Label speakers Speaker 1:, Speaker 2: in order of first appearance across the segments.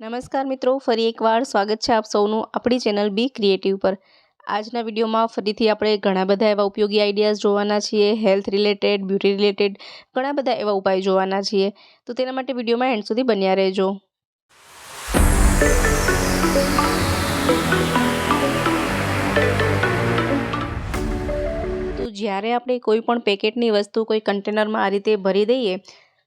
Speaker 1: નમસ્કાર મિત્રો, ફરી એકવાર સ્વાગત છે આપ સૌનું આપણી ચેનલ બી ક્રિએટિવ પર. આજના વિડીયોમાં ફરીથી આપણે ઘણા બધા એવા ઉપયોગી આઈડિયાઝ જોવાના છીએ, હેલ્થ રિલેટેડ, બ્યુટી રિલેટેડ, ઘણા બધા એવા ઉપાય જોવાના છીએ. તો તેના માટે વિડીયોમાં એન્ડ સુધી બન્યા રહેજો. તો જ્યારે આપણે કોઈ પણ પેકેટની વસ્તુ કોઈ કન્ટેનરમાં આ રીતે ભરી દઈએ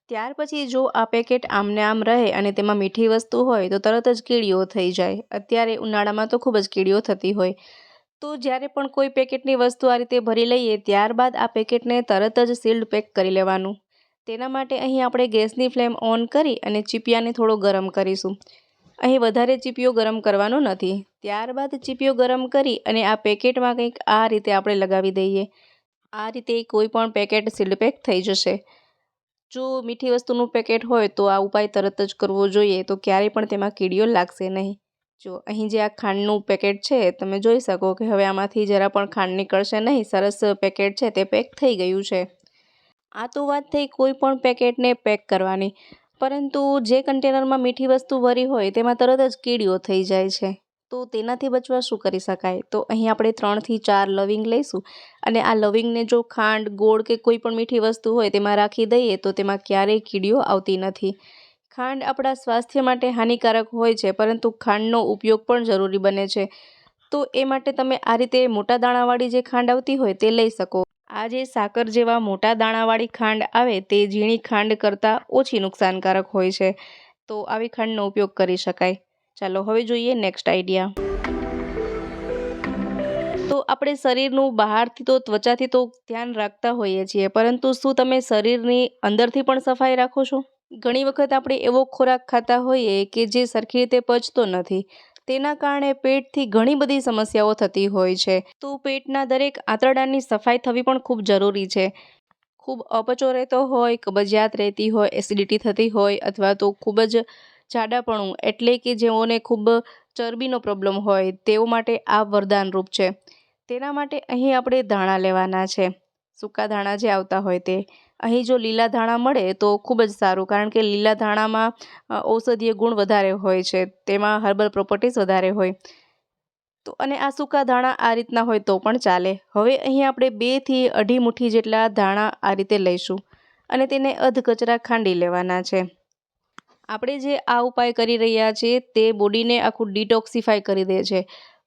Speaker 1: ત્યાર પછી જો આ પેકેટ આમને આમ રહે અને તેમાં મીઠી વસ્તુ હોય તો તરત જ કીડીઓ થઈ જાય. અત્યારે ઉનાળામાં તો ખૂબ જ કીડીઓ થતી હોય. તો જ્યારે પણ કોઈ પેકેટની વસ્તુ આ રીતે ભરી લઈએ ત્યારબાદ આ પેકેટને તરત જ સીલ્ડ પેક કરી લેવાનું. તેના માટે અહીં આપણે ગેસની ફ્લેમ ઓન કરી અને ચીપિયાને થોડો ગરમ કરીશું. અહીં વધારે ચીપિયો ગરમ કરવાનો નથી. ત્યારબાદ ચીપિયો ગરમ કરી અને આ પેકેટમાં કંઈક આ રીતે આપણે લગાવી દઈએ. આ રીતે કોઈ પણ પેકેટ સીલ્ડ પેક થઈ જશે. જો મીઠી વસ્તુનું પેકેટ હોય તો આ ઉપાય તરત જ કરવો જોઈએ, તો ક્યારેય પણ તેમાં કીડીઓ લાગશે નહીં. જો અહીં જે આ ખાંડનું પેકેટ છે, તમે જોઈ શકો કે હવે આમાંથી જરા પણ ખાંડ નીકળશે નહીં, સરસ પેકેટ છે, તે પેક થઈ ગયું છે. આ તો વાત થઈ કોઈ પણ પેકેટને પેક કરવાની, પરંતુ જે કન્ટેનરમાં મીઠી વસ્તુ ભરી હોય તેમાં તરત જ કીડીઓ થઈ જાય છે. તો તેનાથી બચવા શું કરી શકાય? તો અહીં આપણે ત્રણથી ચાર લવિંગ લઈશું અને આ લવિંગને જો ખાંડ, ગોળ કે કોઈ પણ મીઠી વસ્તુ હોય તેમાં રાખી દઈએ તો તેમાં ક્યારેય કીડીઓ આવતી નથી. ખાંડ આપણા સ્વાસ્થ્ય માટે હાનિકારક હોય છે, પરંતુ ખાંડનો ઉપયોગ પણ જરૂરી બને છે. તો એ માટે તમે આ રીતે મોટા દાણાવાળી જે ખાંડ આવતી હોય તે લઈ શકો. આ જે સાકર જેવા મોટા દાણાવાળી ખાંડ આવે તે ઝીણી ખાંડ કરતાં ઓછી નુકસાનકારક હોય છે. તો આવી ખાંડનો ઉપયોગ કરી શકાય. ચાલો હવે જોઈએ નેક્સ્ટ આઈડિયા તો આપણે શરીરનું બહારથી તો ત્વચાથી તો ધ્યાન રાખતા હોઈએ છીએ, પરંતુ શું તમે શરીરની અંદરથી પણ સફાઈ રાખો છો? ઘણી વખત આપણે એવો ખોરાક ખાતા હોઈએ કે જે સરખી રીતે પચતો નથી, તેના કારણે પેટથી ઘણી બધી સમસ્યાઓ થતી હોય છે. તો પેટના દરેક આંતરડાની સફાઈ થવી પણ ખૂબ જરૂરી છે. ખૂબ અપચો રહેતો હોય, કબજિયાત રહેતી હોય એસિડિટી થતી હોય, અથવા તો ખૂબ જ જાડાપણું એટલે કે જેઓને ખૂબ ચરબીનો પ્રોબ્લેમ હોય, તેઓ માટે આ વરદાનરૂપ છે. તેના માટે અહીં આપણે ધાણા લેવાના છે. સૂકા ધાણા જે આવતા હોય તે. અહીં જો લીલા ધાણા મળે તો ખૂબ જ સારું, કારણ કે લીલા ધાણામાં ઔષધીય ગુણ વધારે હોય છે. તેમાં હર્બલ પ્રોપર્ટીઝ વધારે હોય. તો અને આ સૂકા ધાણા આ રીતના હોય તો પણ ચાલે. હવે અહીં આપણે બેથી અઢી મુઠ્ઠી જેટલા ધાણા આ રીતે લઈશું. અને તેને અધકચરા ખાંડી લેવાના છે. આપણે જે આ ઉપાય કરી રહ્યા છીએ તે બોડીને આખું ડિટોક્સિફાય કરી દે છે.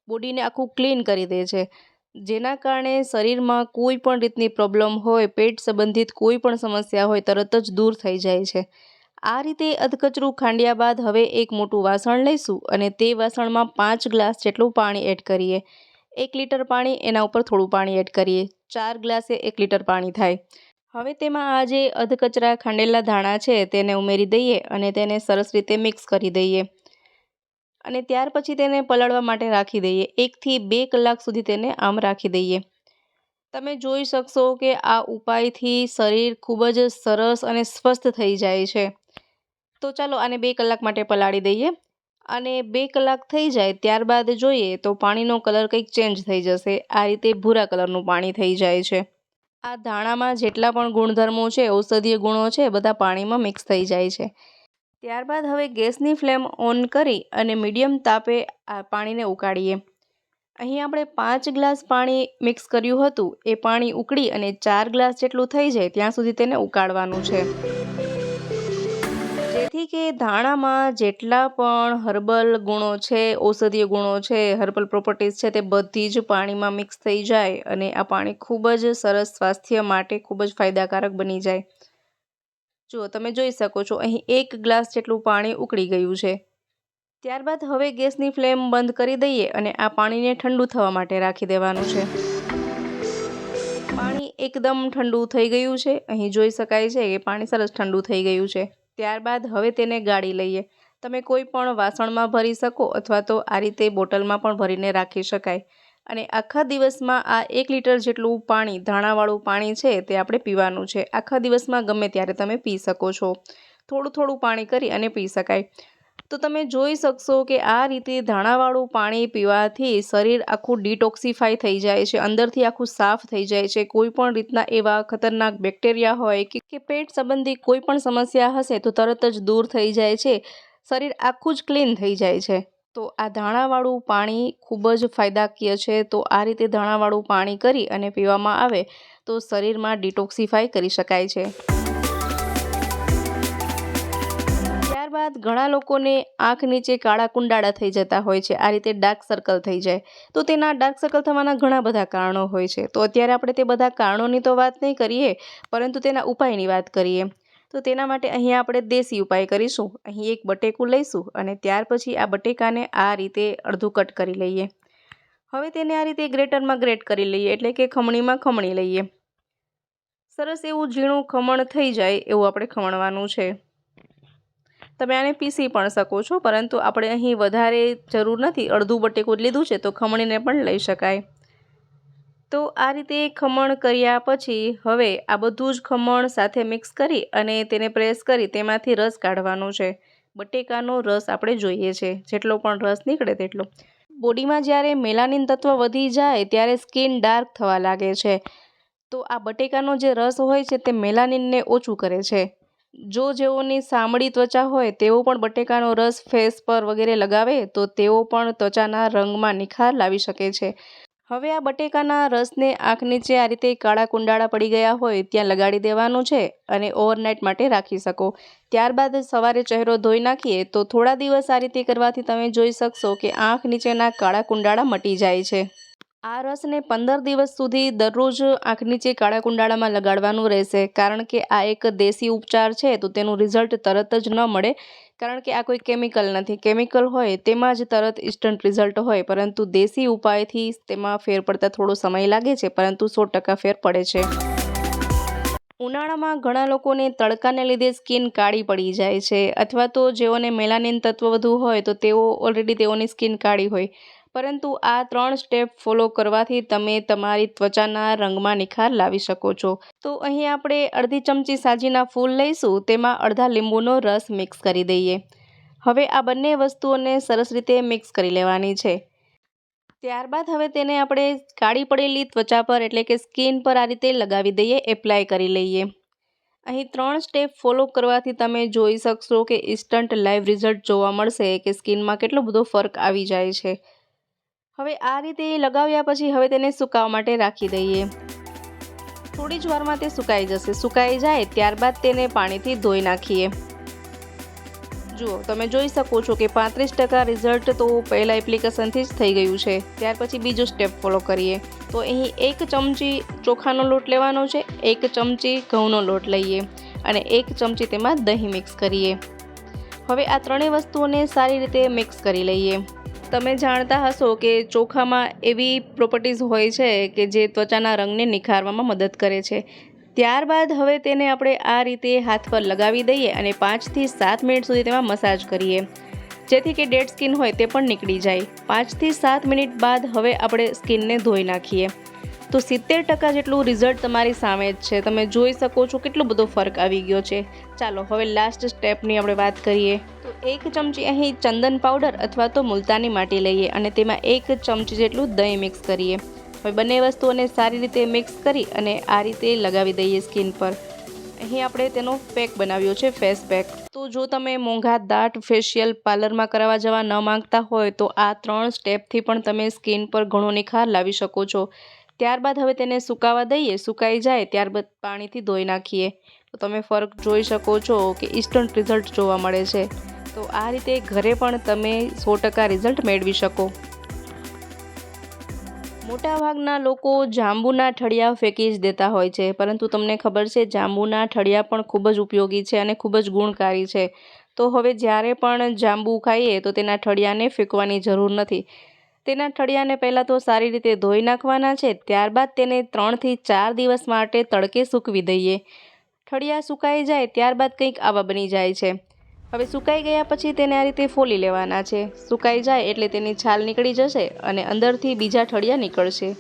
Speaker 1: બોડીને આખું ક્લીન કરી દે છે. જેના કારણે શરીરમાં કોઈ પણ રીતની પ્રોબ્લેમ હોય, પેટ સંબંધિત કોઈ પણ સમસ્યા હોય, તરત જ દૂર થઈ જાય છે. આ રીતે અધકચરું ખાંડ્યા બાદ હવે એક મોટું વાસણ લઈશું અને તે વાસણમાં પાંચ ગ્લાસ જેટલું પાણી એડ કરીએ. એક લીટર પાણી એના ઉપર થોડું પાણી એડ કરીએ. ચાર ગ્લાસે એક લીટર પાણી થાય. હવે તેમાં આ જે અધકચરા ખાંડેલા ધાણા છે તેને ઉમેરી દઈએ અને તેને સરસ રીતે મિક્સ કરી દઈએ. અને ત્યાર પછી તેને પલાળવા માટે રાખી દઈએ. એકથી બે કલાક સુધી તેને આમ રાખી દઈએ. તમે જોઈ શકશો કે આ ઉપાયથી શરીર ખૂબ જ સરસ અને સ્વસ્થ થઈ જાય છે. તો ચાલો આને બે કલાક માટે પલાળી દઈએ. અને બે કલાક થઈ જાય ત્યારબાદ જોઈએ તો પાણીનો કલર કંઈક ચેન્જ થઈ જશે. આ રીતે ભૂરા કલરનું પાણી થઈ જાય છે. આ ધાણામાં જેટલા પણ ગુણધર્મો છે, ઔષધીય ગુણો છે, બધા પાણીમાં મિક્સ થઈ જાય છે. ત્યારબાદ હવે ગેસની ફ્લેમ ઓન કરી અને મીડિયમ તાપે આ પાણીને ઉકાળીએ. અહીં આપણે પાંચ ગ્લાસ પાણી મિક્સ કર્યું હતું. એ પાણી ઉકળી અને ચાર ગ્લાસ જેટલું થઈ જાય ત્યાં સુધી તેને ઉકાળવાનું છે. જેથી કે ધાણામાં જેટલા પણ હર્બલ ગુણો છે, ઔષધીય ગુણો છે, હર્બલ પ્રોપર્ટીઝ છે, તે બધી જ પાણીમાં મિક્સ થઈ જાય અને આ પાણી ખૂબ જ સરસ સ્વાસ્થ્ય માટે ખૂબ જ ફાયદાકારક બની જાય. જુઓ તમે જોઈ શકો છો, અહીં એક ગ્લાસ જેટલું પાણી ઉકળી ગયું છે. ત્યારબાદ હવે ગેસની ફ્લેમ બંધ કરી દઈએ અને આ પાણીને ઠંડુ થવા માટે રાખી દેવાનું છે. પાણી એકદમ ઠંડુ થઈ ગયું છે. અહીં જોઈ શકાય છે કે પાણી સરસ ઠંડુ થઈ ગયું છે. ત્યારબાદ હવે તેને ગાળી લઈએ. તમે કોઈ પણ વાસણમાં ભરી શકો અથવા તો આ રીતે બોટલમાં પણ ભરીને રાખી શકાય. અને આખા દિવસમાં આ એક લીટર જેટલું પાણી, ધાણાવાળું પાણી છે તે આપણે પીવાનું છે. આખા દિવસમાં ગમે ત્યારે તમે પી શકો છો. થોડું થોડું પાણી કરી અને પી શકાય. તો તમે જોઈ શકશો કે આ રીતે ધાણાવાળું પાણી પીવાથી શરીર આખું ડિટોક્સિફાઈ થઈ જાય છે, અંદરથી આખું સાફ થઈ જાય છે. કોઈ પણ રીતના એવા ખતરનાક બેક્ટેરિયા હોય કે પેટ સંબંધી કોઈ પણ સમસ્યા હશે તો તરત જ દૂર થઈ જાય છે. શરીર આખું જ ક્લીન થઈ જાય છે. તો આ ધાણાવાળું પાણી ખૂબ જ ફાયદાકીય છે. તો આ રીતે ધાણાવાળું પાણી કરી અને પીવામાં આવે તો શરીરમાં ડિટોક્સિફાય કરી શકાય છે. ત્યારબાદ ઘણા લોકોને આંખ નીચે કાળા કુંડાળા થઈ જતા હોય છે. આ રીતે ડાર્ક સર્કલ થઈ જાય. તો તેના ડાર્ક સર્કલ થવાના ઘણા બધા કારણો હોય છે. તો અત્યારે આપણે તે બધા કારણોની તો વાત નહીં કરીએ, પરંતુ તેના ઉપાયની વાત કરીએ. તો તેના માટે અહીંયા આપણે દેશી ઉપાય કરીશું. અહીં એક બટેકું લઈશું અને ત્યાર પછી આ બટેકાને આ રીતે અડધું કટ કરી લઈએ. હવે તેને આ રીતે ગ્રેટરમાં ગ્રેટ કરી લઈએ, એટલે કે ખમણીમાં ખમણી લઈએ. સરસ એવું ઝીણું ખમણ થઈ જાય એવું આપણે ખમણવાનું છે. તમે આને પીસી પણ શકો છો, પરંતુ આપણે અહીં વધારે જરૂર નથી. અડધું બટેકું લીધું છે, તો ખમણીને પણ લઈ શકાય. તો આ રીતે ખમણ કર્યા પછી હવે આ બધું જ ખમણ સાથે મિક્સ કરી અને તેને પ્રેસ કરી તેમાંથી રસ કાઢવાનો છે. બટેકાનો રસ આપણે જોઈએ છે, જેટલો પણ રસ નીકળે તેટલો. બોડીમાં જ્યારે મેલાનિન તત્વ વધી જાય ત્યારે સ્કિન ડાર્ક થવા લાગે છે. તો આ બટેકાનો જે રસ હોય છે તે મેલાનિનને ઓછું કરે છે. જો જેઓની સામડી ત્વચા હોય, તેઓ પણ બટેકાનો રસ, ફેસ પર વગેરે લગાવે, તો તેઓ પણ ત્વચાના રંગમાં નિખાર લાવી શકે છે. હવે આ બટેકાના રસને આંખ નીચે આ રીતે કાળા કુંડાળા પડી ગયા હોય, ત્યાં લગાડી દેવાનું છે અને ઓવરનાઇટ માટે રાખી શકો. ત્યારબાદ સવારે ચહેરો ધોઈ નાખીએ, તો થોડા દિવસ આ રીતે કરવાથી તમે જોઈ શકશો કે આંખ નીચેના કાળા કુંડાળા મટી જાય છે. આ રસને પંદર દિવસ સુધી દરરોજ આંખ નીચે કાળા કુંડાળામાં લગાડવાનું રહેશે. કારણ કે આ એક દેશી ઉપચાર છે, તો તેનું રિઝલ્ટ તરત જ ન મળે. કારણ કે આ કોઈ કેમિકલ નથી. કેમિકલ હોય તેમાં જ તરત ઇન્સ્ટન્ટ રિઝલ્ટ હોય, પરંતુ દેશી ઉપાયથી તેમાં ફેર પડતા થોડો સમય લાગે છે, પરંતુ સો ટકા ફેર પડે છે. ઉનાળામાં ઘણા લોકોને તડકાને લીધે સ્કિન કાળી પડી જાય છે, અથવા તો જેઓને મેલાનિન તત્વ વધુ હોય, તો તેઓ ઓલરેડી તેઓની સ્કિન કાળી હોય. પરંતુ આ ત્રણ સ્ટેપ ફોલો કરવાથી તમે તમારી ત્વચાના રંગમાં નિખાર લાવી શકો છો. તો અહીં આપણે અડધી ચમચી સાજીના ફૂલ લઈશું, તેમાં અડધા લીંબુનો રસ મિક્સ કરી દઈએ. હવે આ બંને વસ્તુઓને સરસ રીતે મિક્સ કરી લેવાની છે. ત્યારબાદ હવે તેને આપણે કાળી પડેલી ત્વચા પર એટલે કે સ્કિન પર આ રીતે લગાવી દઈએ એપ્લાય કરી લઈએ. અહીં ત્રણ સ્ટેપ ફોલો કરવાથી તમે જોઈ શકશો કે ઇન્સ્ટન્ટ લાઈવ રિઝલ્ટ જોવા મળશે કે સ્કિનમાં કેટલો બધો ફરક આવી જાય છે. હવે આ રીતે લગાવ્યા પછી હવે તેને સુકાવા માટે રાખી દઈએ. થોડી જ વારમાં તે સુકાઈ જશે. સુકાઈ જાય ત્યારબાદ તેને પાણીથી ધોઈ નાખીએ. જુઓ, તમે જોઈ શકો છો કે પાંત્રીસ ટકા રિઝલ્ટ તો પહેલાં એપ્લિકેશનથી જ થઈ ગયું છે. ત્યાર પછી બીજો સ્ટેપ ફોલો કરીએ. તો અહીં એક ચમચી ચોખાનો લોટ લેવાનો છે, એક ચમચી ઘઉંનો લોટ લઈએ અને એક ચમચી તેમાં દહીં મિક્સ કરીએ. હવે આ ત્રણેય વસ્તુઓને સારી રીતે મિક્સ કરી લઈએ. તમે જાણતા હશો કે ચોખામાં એવી પ્રોપર્ટીઝ હોય છે કે જે ત્વચાના રંગને નિખારવામાં મદદ કરે છે. ત્યારબાદ હવે તેને આપણે આ રીતે હાથ પર લગાવી દઈએ અને પાંચથી સાત મિનિટ સુધી તેમાં મસાજ કરીએ. જેથી કે ડેડ સ્કિન હોય તે પણ નીકળી જાય. પાંચથી સાત મિનિટ બાદ હવે આપણે સ્કિનને ધોઈ નાખીએ. તો સિત્તેર ટકા જેટલું રિઝલ્ટ તમારી સામે જ છે. તમે જોઈ શકો છો કેટલો બધો ફરક આવી ગયો છે. ચાલો, હવે લાસ્ટ સ્ટેપની આપણે વાત કરીએ. તો એક ચમચી અહીં ચંદન પાવડર અથવા તો મુલતાની માટી લઈએ અને તેમાં એક ચમચી જેટલું દહીં મિક્સ કરીએ. હવે બંને વસ્તુઓને સારી રીતે મિક્સ કરી અને આ રીતે લગાવી દઈએ સ્કિન પર. અહીં આપણે તેનો પેક બનાવ્યો છે ફેસ પેક તો જો તમે મોંઘા દાટ ફેશિયલ પાર્લરમાં કરાવવા જવા ન માંગતા હોય તો આ ત્રણ સ્ટેપથી પણ તમે સ્કિન પર ઘણો નિખાર લાવી શકો છો. ત્યારબાદ હવે તેને સુકાવા દઈએ, સુકાઈ જાય ત્યારબાદ પાણીથી ધોઈ નાખીએ. તો તમે ફરક જોઈ શકો છો કે ઇન્સ્ટન્ટ રિઝલ્ટ જોવા મળે છે. તો આ રીતે ઘરે પણ તમે સો ટકા રિઝલ્ટ મેળવી શકો. મોટાભાગના લોકો જાંબુના ઠળિયા ફેંકી જ દેતા હોય છે, પરંતુ તમને ખબર છે જાંબુના ઠળિયા પણ ખૂબ જ ઉપયોગી છે અને ખૂબ જ ગુણકારી છે. તો હવે જ્યારે પણ જાંબુ ખાઈએ તો તેના ઠળિયાને ફેંકવાની જરૂર નથી. તેના ઠળિયાને પહેલાં તો સારી રીતે ધોઈ નાખવાના છે, ત્યારબાદ તેને ત્રણથી ચાર દિવસ માટે તડકે સૂકવી દઈએ. ઠળિયા સુકાઈ જાય ત્યારબાદ કંઈક આવા બની જાય છે. હવે સુકાઈ ગયા પછી તેને આ રીતે ફોલી લેવાના છે. સુકાઈ જાય એટલે તેની છાલ નીકળી જશે અને અંદરથી બીજા ઠળિયા નીકળશે.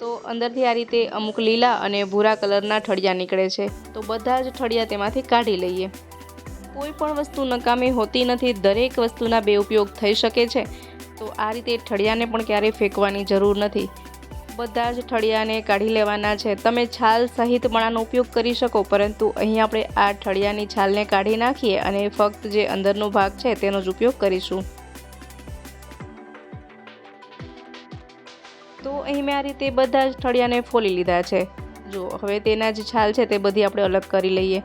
Speaker 1: તો અંદરથી આ રીતે અમુક લીલા અને ભૂરા કલરના ઠળિયા નીકળે છે. તો બધા જ ઠળિયા તેમાંથી કાઢી લઈએ. કોઈ પણ વસ્તુ નકામી હોતી નથી, દરેક વસ્તુના બે ઉપયોગ થઈ શકે છે. તો આ રીતે ઠળિયાને પણ ક્યારેય ફેંકવાની જરૂર નથી. બધા જ ઠળિયાને કાઢી લેવાના છે. તમે છાલ સહિત પણાનો ઉપયોગ કરી શકો, પરંતુ અહીં આપણે આ ઠળિયાની છાલને કાઢી નાખીએ અને ફક્ત જે અંદરનો ભાગ છે તેનો જ ઉપયોગ કરીશું. તો અહીં મેં આ રીતે બધા જ ઠળિયાને ફોલી લીધા છે. જો હવે તેના જે છાલ છે તે બધી આપણે અલગ કરી લઈએ.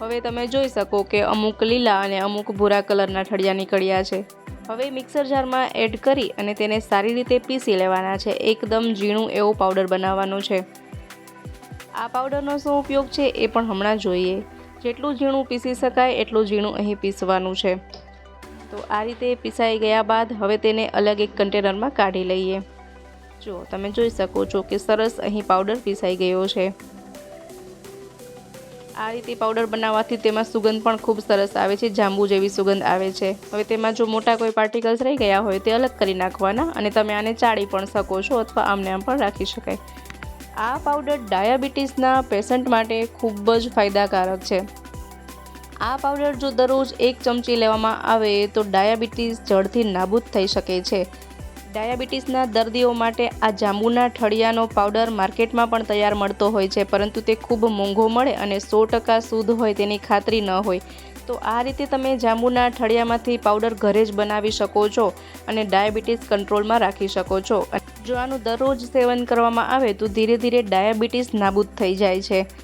Speaker 1: હવે તમે જોઈ શકો કે અમુક લીલા અને અમુક ભૂરા કલરના ઠળિયા નીકળ્યા છે. હવે મિક્સર જારમાં એડ કરી અને તેને સારી રીતે પીસી લેવાના છે. એકદમ ઝીણું એવો પાવડર બનાવવાનો છે. આ પાવડરનો શું ઉપયોગ છે એ પણ હમણાં જોઈએ. જેટલું ઝીણું પીસી શકાય એટલું ઝીણું અહીં પીસવાનું છે. તો આ રીતે પીસાઈ ગયા બાદ હવે તેને અલગ એક કન્ટેનરમાં કાઢી લઈએ. જો તમે જોઈ શકો છો કે સરસ અહીં પાવડર પીસાઈ ગયો છે. આ રીતે પાવડર બનાવવાથી તેમાં સુગંધ પણ ખૂબ સરસ આવે છે, જાંબુ જેવી સુગંધ આવે છે. હવે તેમાં જો મોટા કોઈ પાર્ટિકલ્સ રહી ગયા હોય તે અલગ કરી નાખવાના અને તમે આને ચાળી પણ શકો છો અથવા આમને આમ પણ રાખી શકાય. આ પાવડર ડાયાબિટીસના પેશન્ટ માટે ખૂબ જ ફાયદાકારક છે. આ પાવડર જો દરરોજ એક ચમચી લેવામાં આવે તો ડાયાબિટીસ જળથી નાબૂદ થઈ શકે છે. ડાયાબિટીસના દર્દીઓ માટે આ જાંબુના ઠળિયાનો પાવડર માર્કેટમાં પણ તૈયાર મળતો હોય છે, પરંતુ તે ખૂબ મોંઘો મળે અને સો ટકા શુદ્ધ હોય તેની ખાતરી ન હોય. તો આ રીતે તમે જાંબુના ઠળિયામાંથી પાવડર ઘરે જ બનાવી શકો છો અને ડાયાબિટીસ કંટ્રોલમાં રાખી શકો છો. જો આનું દરરોજ સેવન કરવામાં આવે, તો ધીરે ધીરે ડાયાબિટીસ નાબૂદ થઈ જાય છે.